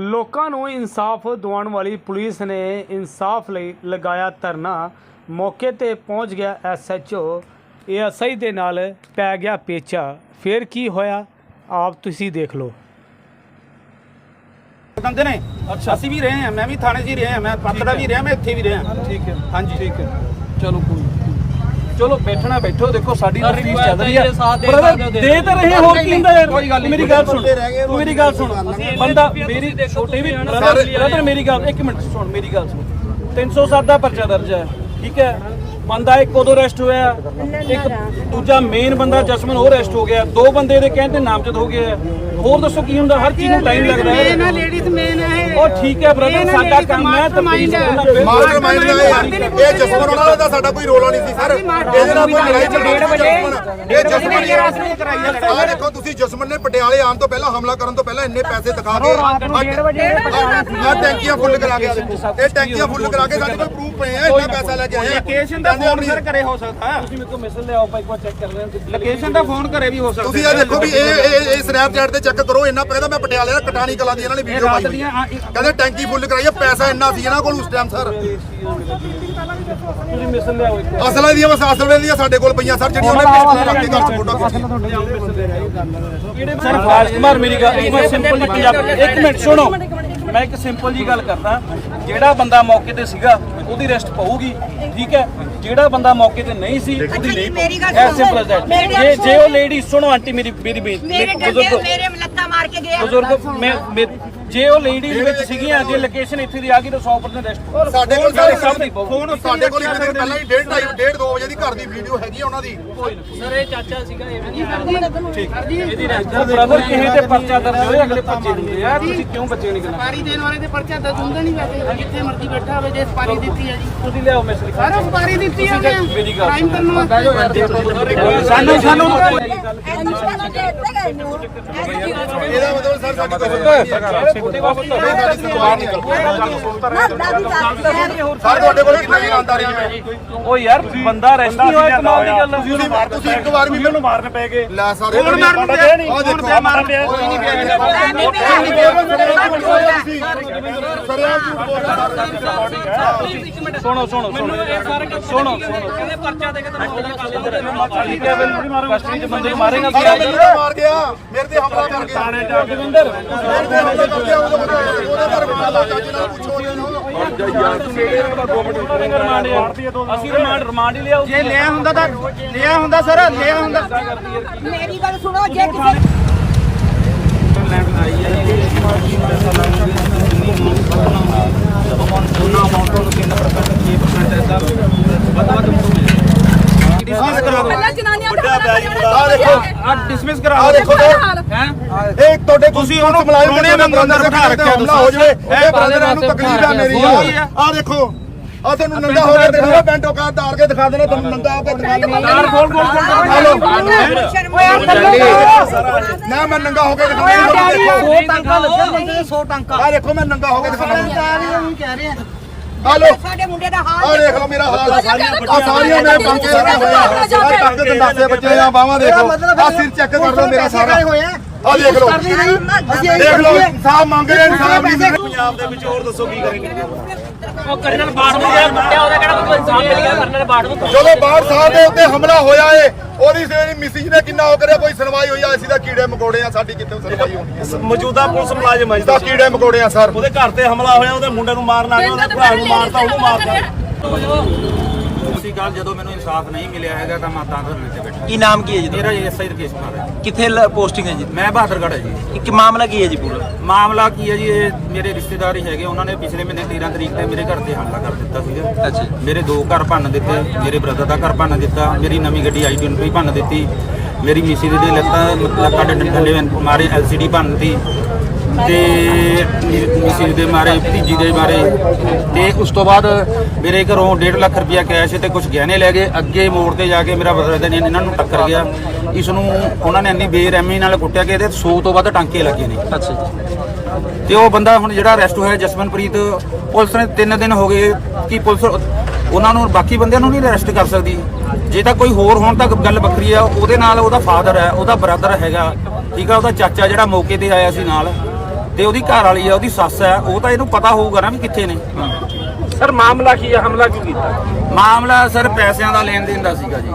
ਲੋਕਾਂ ਨੂੰ ਇਨਸਾਫ ਦਿਵਾਉਣ ਵਾਲੀ ਪੁਲਿਸ ਨੇ ਇਨਸਾਫ ਲਈ ਲਗਾਇਆ ਧਰਨਾ। ਮੌਕੇ ਤੇ ਪਹੁੰਚ ਗਿਆ ਐਸਐਚਓ ਏਐਸਆਈ ਦੇ ਨਾਲ ਪੈ ਗਿਆ ਪੇਚਾ। ਫਿਰ ਕੀ ਹੋਇਆ? ਆਪ ਤੁਸੀਂ ਦੇਖ ਲਓ। ਦੰਦੇ ਨੇ ਅਸੀਂ ਵੀ ਰਹੇ ਹਾਂ ਮੈਂ ਵੀ ਥਾਣੇ 'ਚ ਹੀ ਰਿਹਾ ਮੈਂ ਪੱਤਰਾ ਵੀ ਰਿਹਾ ਮੈਂ ਇੱਥੇ ਵੀ ਰਿਹਾ। ਠੀਕ ਹੈ। ਹਾਂਜੀ। ਠੀਕ ਹੈ। ਚਲੋ ਕੋਈ ਚਲੋ ਬੈਠਣਾ ਬੈਠੋ ਦੇਖੋ ਸਾਡੀ ਤਫਤੀਸ਼ ਚੱਲ ਰਹੀ ਹੈ ਸਾਥ ਦੇ ਦੇ ਦੇ ਤਾਂ ਰਹੇ ਹੋਰ ਕੀ ਹੁੰਦਾ ਯਾਰ? ਮੇਰੀ ਗੱਲ ਸੁਣ ਤੂੰ ਮੇਰੀ ਗੱਲ ਸੁਣ ਬੰਦਾ ਮੇਰੀ ਛੋਟੇ ਵੀ ਬ੍ਰਦਰ ਬ੍ਰਦਰ ਮੇਰੀ ਗੱਲ ਇੱਕ ਮਿੰਟ ਸੁਣ ਮੇਰੀ ਗੱਲ ਸੁਣ। 307 ਦਾ ਪਰਚਾ ਦਰਜ ਹੈ ਠੀਕ ਹੈ? ਬੰਦਾ ਇੱਕ ਉਦੋਂ ਅਰੈਸਟ ਹੋਇਆ ਇੱਕ ਦੂਜਾ ਮੇਨ ਬੰਦਾ ਜਸਮਨ ਉਹ ਅਰੈਸਟ ਹੋ ਗਿਆ। ਦੋ ਬੰਦੇ ਕਹਿਣ ਤੇ ਨਾਮਜ਼ਦ ਹੋ ਗਏ ਆ। ਹੋਰ ਦੱਸੋ ਕੀ ਹੁੰਦਾ? ਹਰ ਚੀਜ਼ ਨੂੰ ਟਾਈਮ ਲੱਗਦਾ ਹੈ। ਨਾ ਲੇਡੀਜ਼ ਮੇਨ ਹੈ। ਉਹ ਠੀਕ ਹੈ ਬ੍ਰਦਰ ਸਾਡਾ ਕੰਮ ਹੈ ਫਿਰ ਮਾਸਟਰ ਮਾਈਂਡ ਦਾ ਇਹ ਇਹ ਜਸਮਨ ਉਹਨਾਂ ਦਾ ਸਾਡਾ ਕੋਈ ਰੋਲਾ ਨਹੀਂ ਸੀ ਸਰ। ਇਹਦੇ ਨਾਲ ਕੋਈ ਲੜਾਈ ਝਗੜਾ ਨਹੀਂ ਜਸਮਨ ਇਹ ਜਸਮਨ ਹੀ ਆ ਦੇਖੋ ਤੁਸੀਂ ਜਸਮਨ ਨੇ ਪਟਿਆਲੇ ਆਉਣ ਤੋਂ ਪਹਿਲਾਂ ਹਮਲਾ ਕਰਨ ਤੋਂ ਪਹਿਲਾਂ ਇੰਨੇ ਪੈਸੇ ਦਿਖਾ ਕੇ ਆ ਟੈਂਕੀਆਂ ਫੁੱਲ ਕਰਾ ਕੇ ਇਹ ਟੈਂਕੀਆਂ ਫੁੱਲ ਕਰਾ ਕੇ ਸਾਡੇ ਕੋਲ ਪ੍ਰੂਫ ਪਏ ਆ ਇੰਨਾ ਪੈਸਾ ਲੈ ਕੇ ਆਏ ਆ। ਲੋਕੇਸ਼ਨ ਦਾ ਫੋਨ ਸਰ ਘਰੇ ਹੋ ਸਕਦਾ। ਤੁਸੀਂ ਮੇਰੇ ਕੋਲ ਮੈਸੇਜ ਲਿਆਓ ਇੱਕ ਵਾਰ ਚੈੱਕ ਕਰ ਲੈਣ। ਲੋਕੇਸ਼ਨ ਦਾ ਫੋਨ ਘਰੇ ਵੀ ਹੋ ਸਕਦਾ। ਤੁਸੀਂ ਇਹ ਦੇਖੋ ਵੀ ਇਹ ਇਹ ਇਹ ਸਨੈਪਚੈਟ ਤੇ ਚੈੱਕ ਕਰੋ ਇੰਨਾ ਕਹਿੰਦਾ ਮੈਂ ਪਟਿਆਲੇ ਦਾ ਕਟਾਣੀ ਕਲਾ ਦੀ ਇਹਨਾਂ ਨੇ ਵੀਡੀਓ ਪਾਈ ਕਹਿੰਦੇ ਟੈਂਕੀ ਫੁੱਲ ਕਰਾਈ ਆ ਪੈਸਾ ਇੰਨਾ ਸੀ ਇਹਨਾਂ ਕੋਲ ਉਸ ਟਾਈਮ ਸਰ। ਤੁਸੀਂ ਲਿਆਓ ਇੱਕ ਅਸਲਾਂ ਦੀਆਂ ਬਸ ਅਸਲ ਦੀਆਂ ਸਾਡੇ ਕੋਲ ਪਈਆਂ ਸਰ ਜਿਹੜੀਆਂ ਉਹਨੇ ਪਿਸਟਲ ਰੱਖ ਕੇ ਘਰ ਫੋਟੋ ਖਿੱਚੀ ਸਰ ਰਾਜਕੁਮਾਰ ਮੇਰੀ ਗੱਲ ਇੱਕ ਮਿੰਟ ਸਿੰਪਲ ਜੀ ਪੰਜਾਬੀ ਇੱਕ ਮਿੰਟ ਸੁਣੋ। ਮੈਂ ਇੱਕ ਸਿੰਪਲ ਜੀ ਗੱਲ ਕਰਦਾ। ਜਿਹੜਾ ਬੰਦਾ ਮੌਕੇ ਤੇ ਸੀਗਾ ਉਹਦੀ ਰੈਸਟ ਪਊਗੀ ਠੀਕ ਹੈ? ਜਿਹੜਾ ਬੰਦਾ ਮੌਕੇ ਤੇ ਨਹੀਂ ਸੀ ਉਹਦੀ ਨਹੀਂ ਮੇਰੀ ਗੱਲ ਐਸ ਦੈਟ ਜੇ ਜੇ ਉਹ। ਲੇਡੀ ਸੁਣੋ ਆਂਟੀ ਮੇਰੀ ਮੇਰੀ ਬੇਨਤੀ। ਮੇਰੇ ਲੱਤਾਂ ਮਾਰ ਕੇ ਗਿਆ ਬਜ਼ੁਰਗ ਮੈਂ- ਜੇ ਉਹ ਲੇਡੀਜ਼ ਵਿੱਚ ਸੀਗੀਆਂ ਜੇ ਲੋਕੇਸ਼ਨ ਇੱਥੇ ਦੀ ਆ ਗਈ ਤਾਂ 100% ਰੈਸਟ ਸਾਡੇ ਕੋਲ ਸਾਰੇ ਸਭ ਦੀ। ਫੋਨ ਸਾਡੇ ਕੋਲ ਇੱਕ ਦਿਨ ਪਹਿਲਾਂ ਹੀ 1:30 1:30 2 ਵਜੇ ਦੀ ਘਰ ਦੀ ਵੀਡੀਓ ਹੈਗੀ ਆ ਉਹਨਾਂ ਦੀ। ਸਰ ਇਹ ਚਾਚਾ ਸੀਗਾ ਐਵੇਂ ਨਹੀਂ ਕਰਦੀ। ਇਹਦੀ ਬ੍ਰਦਰ ਕਿਸੇ ਤੇ ਪਰਚਾ ਦਰਜ ਹੋਏ ਅਗਲੇ ਪਰਚੇ ਦਿੰਦੇ ਆ। ਤੁਸੀਂ ਕਿਉਂ ਬੱਚੇ ਨਹੀਂ ਕਰਨਾ ਸਪਾਰੀ ਦੇਣ ਵਾਲੇ ਦੇ ਪਰਚਾ ਤਾਂ ਹੁੰਦਾ ਨਹੀਂ ਵੈਸੇ। ਜਿੱਥੇ ਮਰਜ਼ੀ ਬੈਠਾ ਹੋਵੇ ਜੇ ਸਪਾਰੀ ਦਿੱਤੀ ਹੈ ਜੀ। ਤੁਸੀਂ ਲਿਆਓ ਮੈਸੇਜ ਸਾਰਾ ਸਪਾਰੀ ਦਿੱਤੀ ਹੈ ਮੇਰੀ ਗੱਲ ਟਾਈਮ ਕਰਨ ਵਾਸਤੇ। ਸਾਨੂੰ ਸਾਨੂੰ ਇਹਦਾ ਮਤਲਬ ਸਰ ਸਾਡੀ ਕੋਈ ਸਰ ਤੁਹਾਡੇ ਕੋਲ ਕਿੰਨਾ ਇਮਾਨਦਾਰੀ ਹੈ ਉਹ ਯਾਰ ਬੰਦਾ ਰੈਸਟ ਨਹੀਂ ਹੋਇਆ ਕਮਾਲ ਦੀ ਗੱਲ ਤੁਸੀਂ ਤੁਸੀਂ ਇੱਕ ਵਾਰ ਵੀ ਮੈਨੂੰ ਮਾਰਨ ਪੈ ਗਏ। ਲੈ ਸਾਰੇ ਕੌਣ ਮਾਰਨ ਪਿਆ? ਆ ਦੇਖੋ ਕੌਣ ਮਾਰਨ ਪਿਆ? ਕੋਈ ਨਹੀਂ ਪਿਆ ਸੁਣੋ ਸੁਣੋ ਸੁਣੋ ਸੁਣੋ। ਸੁਣੋ ਕਹਿੰਦੇ ਪਰਚਾ ਦੇ ਕੇ ਤਾਂ ਮੌਲਾ ਕਰ ਠੀਕ ਹੈ ਫਿਰ ਕਸਟਡੀ ਚ ਬੰਦੇ ਨੂੰ ਮਾਰੇਗਾ ਸਾਰਾ ਮੈਨੂੰ ਤਾਂ ਮਾਰ ਗਿਆ। ਮੇਰੇ ਤੇ ਹਮਲਾ ਕਰ ਗਿਆ। ਥਾਣੇ ਜਾ ਕੇ। ਵਿੰਦਰ ਮੇਰੇ ਤੇ ਹਮਲਾ ਕਰ ਅਸੀਂ ਰਿਮਾਂਡ ਰਿਮਾਂਡ ਹੀ ਲਿਆਓ ਜੇ ਲਿਆ ਹੁੰਦਾ ਤਾਂ ਲਿਆ ਹੁੰਦਾ ਸਰ ਲਿਆ ਹੁੰਦਾ। ਮੇਰੀ ਗੱਲ ਸੁਣੋ ਜੇ ਕਿਸੇ ਪਹਿਲਾਂ ਜਨਾਨੀਆਂ ਦਾ ਆ ਦੇਖੋ। ਆ ਡਿਸਮਿਸ ਕਰਾ ਆ ਦੇਖੋ ਤੁਸੀਂ ਉਹਨੂੰ ਮਲਾਈ ਸੋਹਣੇ ਬੰਦੇ ਅੰਦਰ ਬਿਠਾ ਰੱਖਿਆ ਹਮਲਾ ਹੋ ਜਾਵੇ ਤੁਸੀਂ। ਇਹ ਬ੍ਰਦਰ ਨੂੰ ਤਕਲੀਫ ਆ ਮੇਰੀ ਆ ਆ ਦੇਖੋ ਆ ਤੁਹਾਨੂੰ ਨੰਗਾ ਹੋ ਕੇ ਦਿਖਾਓ ਪੈਂਟੋ ਕਾ ਤਾਰ ਕੇ ਦਿਖਾ ਦੇਣਾ ਤੁਹਾਨੂੰ ਨੰਗਾ ਹੋ ਕੇ ਦਿਖਾ ਦੇਣਾ ਕਾਰ ਖੋਲ ਖੋਲ ਨਾ ਮੈਂ ਨੰਗਾ ਹੋ ਕੇ ਦਿਖਾਉਣਾ ਸੌ ਟਾਂਕਾ ਲੱਗਿਆ ਬੰਦੇ 100 ਟਾਂਕਾ ਆ ਦੇਖੋ ਮੈਂ ਨੰਗਾ ਹੋ ਕੇ ਦਿਖਾਉਣਾ ਕਹਿ ਰਹੇ ਆ ਆ ਲੋ ਸਾਡੇ ਮੁੰਡੇ ਦਾ ਹਾਲ ਆ ਦੇਖ ਲਓ ਮੇਰਾ ਹਾਲ ਆ ਸਾਰੀਆਂ ਮੈਂ ਬੰਕੇ ਰੱਖੇ ਹੋਇਆ ਆ ਟੱਕ ਦੇ ਦਾਸੇ ਬੱਚੇ ਆ ਬਾਹਾਂ ਦੇਖੋ ਆ ਸਿਰ ਚੈੱਕ ਕਰ ਲਓ ਮੇਰਾ ਸਾਰਾ ਆ ਦੇਖ ਲਓ। ਦੇਖ ਲਓ ਇਨਸਾਫ ਮੰਗ ਰਹੇ ਇਨਸਾਫ ਨਹੀਂ ਪੰਜਾਬ ਦੇ ਵਿੱਚ ਹੋਰ ਦੱਸੋ ਕੀ ਕਰਨਗੇ ਉਹ ਕਰਨਲ ਬਾੜ ਨੂੰ ਯਾਰ ਮੁੱਟਿਆ ਉਹਦਾ ਕਿਹੜਾ ਕੋਈ ਇਨਸਾਫ ਮਿਲ ਗਿਆ ਕਰਨਲ ਬਾੜ ਨੂੰ? ਜਦੋਂ ਬਾਹਰ ਸਾਹਿਬ ਦੇ ਉੱਤੇ ਹਮਲਾ ਹੋਇਆ ਏ ਉਹਦੀ ਸੇਰੀ ਮਿਸਿਜ ਨੇ ਕਿੰਨਾ ਉਹ ਕਰਿਆ ਕੋਈ ਸੁਣਵਾਈ ਹੋਈ ਆ? ਅਸੀਂ ਤਾਂ ਕੀੜੇ ਮਕੌੜੇ ਆ ਸਾਡੀ ਕਿੱਥੇ ਸੁਣਵਾਈ ਹੋਣੀ ਹੈ ਮੌਜੂਦਾ ਪੁਲਿਸ ਮੁਲਾਜ਼ਮ ਹੈ ਤਾਂ ਕੀੜੇ ਮਕੌੜੇ ਆ ਸਰ। ਉਹਦੇ ਘਰ ਤੇ ਹਮਲਾ ਹੋਇਆ ਉਹਦੇ ਮੁੰਡੇ ਨੂੰ ਮਾਰਨ ਆ ਗਿਆ ਉਹਦੇ ਭਰਾ ਨੂੰ ਮਾਰਤਾ ਉਹਨੂੰ ਮਾਰਤਾ। ਉਸੇ ਗੱਲ ਜਦੋਂ ਮੈਨੂੰ ਇਨਸਾਫ ਨਹੀਂ ਮਿਲਿਆ ਹੈਗਾ ਤਾਂ ਮੈਂ ਤਾਂ ਧਰਨੇ ਤੇ ਬੈਠਾ। ਕੀ ਨਾਮ ਕੀ ਹੈ ਜੀ ਮੇਰਾ ਐਸਆਈ ਰਕੇਸ਼ ਕੁਮਾਰ ਹੈ। ਕਿੱਥੇ ਪੋਸਟਿੰਗ ਹੈ ਜੀ? ਮੈਂ ਬਹਾਦਰਗੜ੍ਹ ਹੈ ਜੀ। ਕੀ ਮਾਮਲਾ ਕੀ ਹੈ ਜੀ ਪੂਰਾ? ਮਾਮਲਾ ਕੀ ਹੈ ਜੀ ਇਹ ਮੇਰੇ ਰਿਸ਼ਤੇਦਾਰ ਹੀ ਹੈਗੇ ਉਹਨਾਂ ਨੇ ਪਿਛਲੇ ਮਹੀਨੇ 13 ਤਰੀਕ ਤੇ ਮੇਰੇ ਘਰ ਤੇ ਹਮਲਾ ਕਰ ਦਿੱਤਾ ਸੀਗਾ। ਅੱਛਾ ਮੇਰੇ ਦੋ ਘਰ ਭੰਨ ਦਿੱਤੇ ਮੇਰੇ ਬ੍ਰਦਰ ਦਾ ਘਰ ਭੰਨ ਦਿੱਤਾ ਮੇਰੀ ਨਵੀਂ ਗੱਡੀ ਆਈ ਵੀ ਭੰਨ ਦਿੱਤੀ ਮੇਰੀ ਮਿਸੀ ਦੇ ਲੱਤਾਂ ਲੱਤਾਂ ਦੇ ਡੰਡੇ ਮਾਰੇ ਐਲਸੀਡੀ ਭੰਨਤੀ ਤੇ ਮਿਸੀ ਦੇ ਮਾਰੇ ਭਤੀਜੀ ਦੇ ਮਾਰੇ। ਤੇ ਉਸ ਤੋਂ ਬਾਅਦ ਮੇਰੇ ਘਰੋਂ 1.5 ਲੱਖ ਰੁਪਇਆ ਕੈਸ਼ ਤੇ ਕੁਝ ਗਹਿਣੇ ਲੈ ਗਏ। ਅੱਗੇ ਮੋੜ ਤੇ ਜਾ ਕੇ ਮੇਰਾ ਬ੍ਰਦਰ ਨੇ ਇਹਨਾਂ ਨੂੰ ਟੱਕਰ ਗਿਆ। ਇਸ ਨੂੰ ਉਹਨਾਂ ਨੇ ਇੰਨੀ ਬੇਰਹਿਮੀ ਨਾਲ ਕੁੱਟਿਆ ਕਿ ਇਹਦੇ 100 ਤੋਂ ਵੱਧ ਟਾਂਕੇ ਲੱਗੇ ਨੇ। ਅੱਛਾ ਜੀ। ਤੇ ਉਹ ਬੰਦਾ ਹੁਣ ਜਿਹੜਾ ਅਰੈਸਟ ਹੋਇਆ ਜਸਮਨਪ੍ਰੀਤ ਪੁਲਿਸ ਨੇ 3 ਦਿਨ ਹੋ ਗਏ ਕਿ ਪੁਲਿਸ ਉਹਨਾਂ ਨੂੰ ਬਾਕੀ ਬੰਦਿਆਂ ਨੂੰ ਨਹੀਂ ਅਰੈਸਟ ਕਰ ਸਕਦੀ। ਜੇ ਤਾਂ ਕੋਈ ਹੋਰ ਹੋਣ ਤਾਂ ਗੱਲ ਵੱਖਰੀ ਆ ਉਹਦੇ ਨਾਲ ਉਹਦਾ ਫਾਦਰ ਹੈ ਉਹਦਾ ਬ੍ਰਦਰ ਹੈਗਾ। ਠੀਕ ਆ ਉਹਦਾ ਚਾਚਾ ਜਿਹੜਾ ਮੌਕੇ ਤੇ ਆਇਆ ਸੀ ਨਾਲ। ਤੇ ਉਹਦੀ ਘਰ ਵਾਲੀ ਆ ਉਹਦੀ ਸੱਸ ਆ ਉਹ ਤਾਂ ਇਹਨੂੰ ਪਤਾ ਹੋਊਗਾ ਨਾ ਵੀ ਕਿੱਥੇ ਨੇ। ਸਰ ਮਾਮਲਾ ਕੀ ਹੈ ਹਮਲਾ ਕਿਉਂ ਕੀਤਾ? ਮਾਮਲਾ ਸਰ ਪੈਸਿਆਂ ਦਾ ਲੈਣ ਦੇਣ ਦਾ ਸੀਗਾ ਜੀ।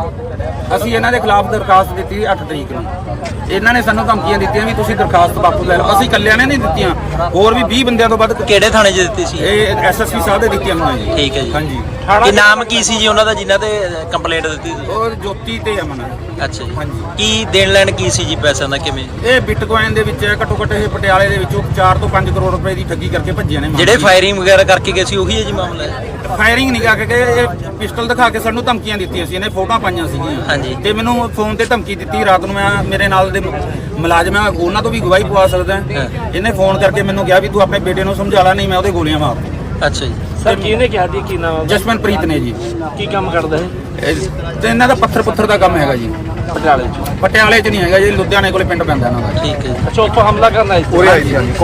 ਅਸੀਂ ਇਹਨਾਂ ਦੇ ਖਿਲਾਫ ਦਰਖਾਸਤ ਦਿੱਤੀ 8 ਤਰੀਕ ਨੂੰ। ਇਹਨਾਂ ਨੇ ਸਾਨੂੰ ਧਮਕੀਆਂ ਦਿੱਤੀਆਂ ਵੀ ਤੁਸੀਂ ਦਰਖਾਸਤ ਬਾਪੂ ਲੈ ਲਓ। ਅਸੀਂ ਇਕੱਲਿਆਂ ਨੇ ਨਹੀਂ ਦਿੱਤੀਆਂ। ਹੋਰ ਵੀ 20 ਬੰਦਿਆਂ ਤੋਂ ਵੱਧ ਕਿਹੜੇ ਥਾਣੇ 'ਚ ਦਿੱਤੀ ਸੀ? ਇਹ ਐਸਐਸਪੀ ਸਾਹਿਬ ਦੇ ਦਿੱਤੀਆਂ ਹੋਈਆਂ ਜੀ। ਠੀਕ ਹੈ ਜੀ। ਹਾਂਜੀ। ਕੀ ਨਾਮ ਕੀ ਸੀ ਜੀ ਉਹਨਾਂ ਦਾ ਜਿਨ੍ਹਾਂ ਤੇ ਕੰਪਲੇਂਟ ਦਿੱਤੀ ਸੀ? ਉਹ ਜੋਤੀ ਤੇ ਅਮਨ। ਅੱਛਾ ਜੀ। ਹਾਂਜੀ। ਕੀ ਦੇਣ ਲੈਣ ਕੀ ਸੀ ਜੀ ਪੈਸਿਆਂ ਦਾ ਕਿਵੇਂ? ਇਹ ਬਿਟਕੋਇਨ ਦੇ ਵਿੱਚ ਘੱਟੋ ਘੱਟ ਇਹ ਪਟਿਆਲੇ ਦੇ ਵਿੱਚੋਂ 4 ਤੋਂ 5 ਕਰੋੜ ਰੁਪਏ ਦੀ ਠੱਗੀ ਕਰਕੇ ਭੱਜੇ ਨੇ ਜਿਹੜੇ ਫਾਇਰਿੰਗ ਵਗੈਰਾ ਕਰਕੇ ਗਏ ਸੀ ਉਹੀ ਹੈ ਜੀ ਮਾਮਲਾ ਫਾਇਰਿੰਗ ਨਹੀਂ ਕਰਕੇ ਇਹ ਪਿਸਟਲ ਦਿਖਾ ਕੇ ਸਾਨੂੰ ਧਮਕੀਆਂ ਦਿੱਤੀਆਂ ਸੀ ਇਹਨੇ ਫੋਟੋਆਂ ਪਾਈਆਂ ਸੀਗੀਆਂ ਹਾਂਜੀ। ਤੇ ਮੈਨੂੰ ਫੋਨ ਤੇ ਧਮਕੀ ਦਿੱਤੀ ਰਾਤ ਨੂੰ ਮੈਂ ਮੇਰੇ ਨਾਲ ਦੇ ਮੁਲਾਜ਼ਮ ਆ ਉਹਨਾਂ ਤੋਂ ਵੀ ਗਵਾਹੀ ਪਵਾ ਸਕਦਾ ਹਾਂ। ਇਹਨੇ ਫੋਨ ਕਰਕੇ ਮੈਨੂੰ ਕਿਹਾ ਵੀ ਤੂੰ ਆਪਣੇ ਬੇਟੇ ਨੂੰ ਸਮਝਾ ਲੈ ਨਹੀਂ ਮੈਂ ਉਹਦੇ ਗੋਲੀਆਂ ਮਾਰ ਦੂੰ ਅੱਛਾ ਜੀ ਸਰ ਕਿਹਨੇ ਕਿਹਾ ਦੀ ਕੀ ਨਾਮ ਜਸਮਨਪ੍ਰੀਤ ਨੇ ਜੀ। ਕੀ ਕੰਮ ਕਰਦਾ ਹੈ? ਇਹ- ਤੇ ਇਹਨਾਂ ਦਾ ਪੱਥਰ ਪੁੱਥਰ ਦਾ ਕੰਮ ਹੈਗਾ ਜੀ। ਪਟਿਆਲੇ ਚ। ਪਟਿਆਲੇ 'ਚ ਨਹੀਂ ਹੈਗਾ ਜੀ ਲੁਧਿਆਣੇ ਕੋਲੇ ਪਿੰਡ ਪੈਂਦਾ ਇਹਨਾਂ ਦਾ। ਠੀਕ ਹੈ ਜੀ। ਅੱਛਾ ਉੱਥੋਂ ਹਮਲਾ ਕਰਨਾ ਹੈ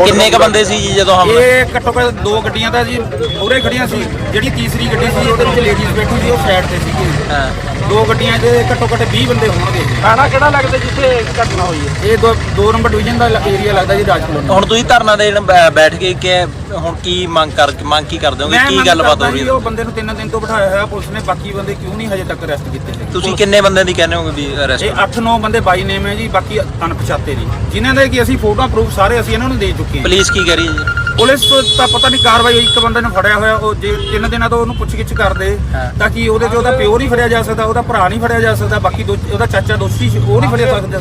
ਕਿੰਨੇ ਕ ਬੰਦੇ ਸੀ ਜੀ ਜਦੋਂ ਹਮਲਾ? ਇਹ ਘੱਟੋ ਘੱਟ ਦੋ ਗੱਡੀਆਂ ਤਾਂ ਜੀ ਉਰੇ ਖੜੀਆਂ ਸੀ। ਜਿਹੜੀ ਤੀਸਰੀ ਗੱਡੀ ਸੀ ਉਹਦੇ ਵਿੱਚ ਲੇਡੀਜ਼ ਬੈਠੀ ਸੀ ਉਹ ਸਾਈਡ ਤੇ ਸੀਗੀ। ਹਾਂ। ਦੋ ਗੱਡੀਆਂ 'ਚ ਘੱਟੋ ਘੱਟ 20 ਬੰਦੇ ਹੋਣਗੇ। ਥਾਣਾ ਕਿਹੜਾ ਲੱਗਦਾ ਜਿੱਥੇ ਘਟਨਾ ਹੋਈ ਹੈ? ਇਹ ਦੋ ਦੋ ਨੰਬਰ ਡਿਵੀਜ਼ਨ ਦਾ ਏਰੀਆ ਲੱਗਦਾ ਜੀ ਰਾਜ ਕਲੋਨੀ ਹੁਣ ਤੁਸੀਂ ਧਰਨਾ ਦੇਣ ਬੈ- ਬੈਠ ਕੇ ਕਿ ਹੁਣ ਕੀ ਮੰਗ ਕਰ ਮੰਗ ਕੀ ਕਰਦੇ ਹੋਗੇ ਮੈਂ ਕੀ ਗੱਲਬਾਤ ਹੋ ਰਹੀ ਹੈ? ਉਹ ਬੰਦੇ ਨੂੰ ਤਿੰਨ ਦਿਨ ਤੋਂ ਬਿਠਾਇਆ ਹੋਇਆ ਪੁਲਿਸ ਨੇ ਬਾਕੀ ਬੰਦੇ ਕਿਉਂ ਨਹੀਂ ਹਜੇ ਤੱਕ ਅਰੈਸਟ ਕੀਤੇ ਨੇ ਤੁਸੀਂ ਕਿੰਨੇ ਬੰਦਿਆਂ ਦੀ ਕਹਿੰਦੇ ਹੋਗੇ ਵੀ ਅਰੈਸਟ ਇਹ 8-9 ਬੰਦੇ ਬਾਈ ਨੇਮ ਹੈ ਜੀ ਬਾਕੀ ਅਣਪਛਾਤੇ ਨੇ। ਜਿਨ੍ਹਾਂ ਦੇ ਕਿ ਅਸੀਂ ਫੋਟੋਆਂ ਪ੍ਰੂਫ ਸਾਰੇ ਅਸੀਂ ਇਹਨਾਂ ਨੂੰ ਦੇ ਚੁੱਕੇ ਹਾਂ। ਪੁਲਿਸ ਕੀ ਕਹਿ ਰਹੀ ਹੈ ਜੀ? ਪੁਲਿਸ ਤੋਂ ਤਾਂ ਪਤਾ ਨਹੀਂ ਕਾਰਵਾਈ ਇੱਕ ਬੰਦੇ ਨੂੰ ਫੜਿਆ ਹੋਇਆ ਉਹ ਜੇ ਤਿੰਨ ਦਿਨਾਂ ਤੋਂ ਉਹਨੂੰ ਪੁੱਛਗਿੱਛ ਕਰਦੇ ਤਾਂ ਕਿ ਉਹਦੇ ਚ ਉਹਦਾ ਪਿਓ ਨਹੀਂ ਫੜਿਆ ਜਾ ਸਕਦਾ ਉਹਦਾ ਭਰਾ ਨਹੀਂ ਫੜਿਆ ਜਾ ਸਕਦਾ ਬਾਕੀ ਉਹਦਾ ਚਾਚਾ ਦੋਸ਼ੀ ਸੀ, ਉਹ ਨਹੀਂ ਫੜਿਆ ਸਕਦਾ।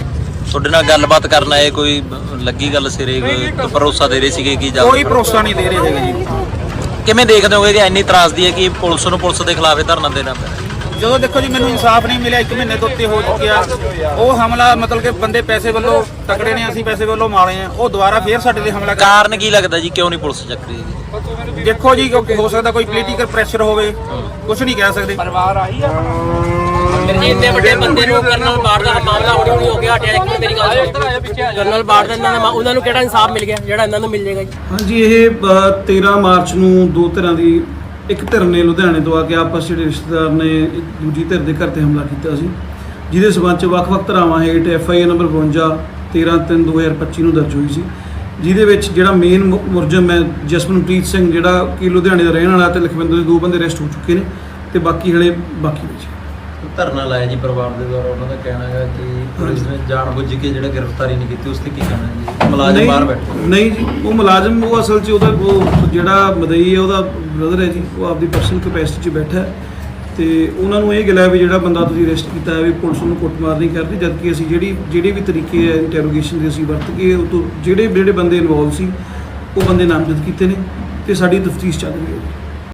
ਤੁਹਾਡੇ ਨਾਲ ਗੱਲਬਾਤ ਕਰਨ ਆਏ ਕੋਈ ਲੱਗੀ ਗੱਲ ਸਿਰੇ ਕੋਈ ਭਰੋਸਾ ਦੇ ਰਹੇ ਸੀਗੇ ਕੀ ਕੋਈ ਭਰੋਸਾ ਨਹੀਂ ਦੇ ਰਹੇ ਹੈਗੇ ਜੀ। ਕਿਵੇਂ ਦੇਖਦੇ ਹੋਗੇ ਕਿ ਇੰਨੀ ਤਰਾਸਦੀ ਹੈ ਕਿ ਪੁਲਿਸ ਨੂੰ ਪੁਲਿਸ ਦੇ ਖਿਲਾਫ ਇਹ ਧਰਨਾ ਦੇਣਾ ਪਿਆ ਜਦੋਂ ਦੇਖੋ ਜੀ ਮੈਨੂੰ ਇਨਸਾਫ ਨਹੀਂ ਮਿਲਿਆ ਇੱਕ ਮਹੀਨੇ ਤੋਂ ਉੱਤੇ ਹੋ ਚੁੱਕਿਆ। ਉਹ ਹਮਲਾ ਮਤਲਬ ਕਿ ਬੰਦੇ ਪੈਸੇ ਵੱਲੋਂ ਤਕੜੇ ਨੇ ਅਸੀਂ ਪੈਸੇ ਵੱਲੋਂ ਮਾਰੇ ਆ। ਉਹ ਦੁਬਾਰਾ ਫੇਰ ਸਾਡੇ ਤੇ ਹਮਲਾ ਕਰ ਕਾਰਨ ਕੀ ਲੱਗਦਾ ਜੀ? ਕਿਉਂ ਨਹੀਂ ਪੁਲਿਸ ਚੱਕ ਰਹੀ ਜੀ ਦੇਖੋ ਜੀ ਕਿਉਂਕਿ ਹੋ ਸਕਦਾ ਕੋਈ ਪੋਲੀਟੀਕਲ ਪ੍ਰੈਸ਼ਰ ਹੋਵੇ। ਕੁਝ ਨਹੀਂ ਕਹਿ ਸਕਦੇ। ਮੇਰੇ ਜੀ ਇੰਨੇ ਵੱਡੇ ਬੰਦੇ ਨੂੰ ਕਰਨਲ ਬਾੜ ਦਾ ਮਾਮਲਾ ਹੌਲੀ ਹੌਲੀ ਹੋ ਗਿਆ ਹਟਿਆ ਇੱਕ ਮੇਰੀ ਗੱਲ ਸੁਣੋ। ਕਰਨਲ ਬਾੜ ਦਾ ਇਹਨਾਂ ਦਾ ਉਹਨਾਂ ਨੂੰ ਕਿਹੜਾ ਇਨਸਾਫ ਮਿਲ ਗਿਆ ਜਿਹੜਾ ਇਹਨਾਂ ਨੂੰ ਮਿਲ ਜਾਏਗਾ ਜੀ? ਹਾਂਜੀ ਇਹ ਅ, 13 ਮਾਰਚ ਨੂੰ ਦੋ ਧਿਰਾਂ ਦੀ ਇੱਕ ਧਿਰ ਨੇ ਲੁਧਿਆਣੇ ਤੋਂ ਆ ਕੇ ਆਪਸ ਜਿਹੜੇ ਰਿਸ਼ਤੇਦਾਰ ਨੇ ਦੂਜੀ ਧਿਰ ਦੇ ਘਰ ਤੇ ਹਮਲਾ ਕੀਤਾ ਸੀ। ਜਿਹਦੇ ਸਬੰਧ ਚ ਵੱਖ-ਵੱਖ ਧਰਾਵਾਂ ਹੇਠ ਐਫ ਆਈ ਆਰ ਨੰਬਰ 52 13/3/2025 ਨੂੰ ਦਰਜ ਹੋਈ ਸੀ। ਜਿਹਦੇ ਵਿੱਚ ਜਿਹੜਾ ਮੇਨ ਮੁਰਜਮ ਹੈ ਜਸਮਨਪ੍ਰੀਤ ਸਿੰਘ ਜਿਹੜਾ ਕਿ ਲੁਧਿਆਣੇ ਦਾ ਰਹਿਣ ਵਾਲਾ ਤੇ ਲਖਵਿੰਦਰ ਦੇ ਦੋ ਬੰਦੇ ਅਰੈਸਟ ਹੋ ਚੁੱਕੇ ਨੇ ਤੇ ਬਾਕੀ ਹਲੇ ਬਾਕੀ ਵਿੱਚ ਧਰਨਾ ਲਾਇਆ ਜੀ ਪਰਿਵਾਰ ਦੇ ਦੁਆਰਾ ਉਹਨਾਂ ਦਾ ਕਹਿਣਾ ਹੈ ਕਿ ਪੁਲਿਸ ਨੇ ਜਾਣਬੁੱਝ ਕੇ ਜਿਹੜਾ ਗ੍ਰਿਫਤਾਰੀ ਨਹੀਂ ਕੀਤੀ ਉਸ ਤੇ ਕੀ ਕਹਿਣਾ ਜੀ? ਮੁਲਾਜ਼ਮ ਬਾਹਰ ਬੈਠੇ ਨਹੀਂ ਜੀ ਉਹ ਮੁਲਾਜ਼ਮ ਉਹ ਅਸਲ 'ਚ ਉਹਦਾ ਉਹ ਜਿਹੜਾ ਮਦਈ ਹੈ ਉਹਦਾ ਬ੍ਰਦਰ ਹੈ ਜੀ ਉਹ ਆਪਦੀ ਪਰਸਨਲ ਕਪੈਸਿਟੀ 'ਚ ਬੈਠਾ ਹੈ। ਤੇ ਉਹਨਾਂ ਨੂੰ ਇਹ ਗਿਲਾ ਵੀ ਜਿਹੜਾ ਬੰਦਾ ਤੁਸੀਂ ਅਰੈਸਟ ਕੀਤਾ ਹੈ ਵੀ ਪੁਲਿਸ ਨੂੰ ਕੁੱਟਮਾਰ ਨਹੀਂ ਕਰਦੀ ਜਦਕਿ ਅਸੀਂ ਜਿਹੜੀ ਜਿਹੜੇ ਵੀ ਤਰੀਕੇ ਹੈ ਇੰਟਰੋਗੇਸ਼ਨ ਦੇ ਅਸੀਂ ਵਰਤ ਕੇ ਉਹ ਤੋਂ ਜਿਹੜੇ ਜਿਹੜੇ ਬੰਦੇ ਇਨਵੋਲਵ ਸੀ ਉਹ ਬੰਦੇ ਨਾਮਜ਼ਦ ਕੀਤੇ ਨੇ ਤੇ ਸਾਡੀ ਤਫਤੀਸ਼ ਚੱਲ ਰਹੀ ਹੈ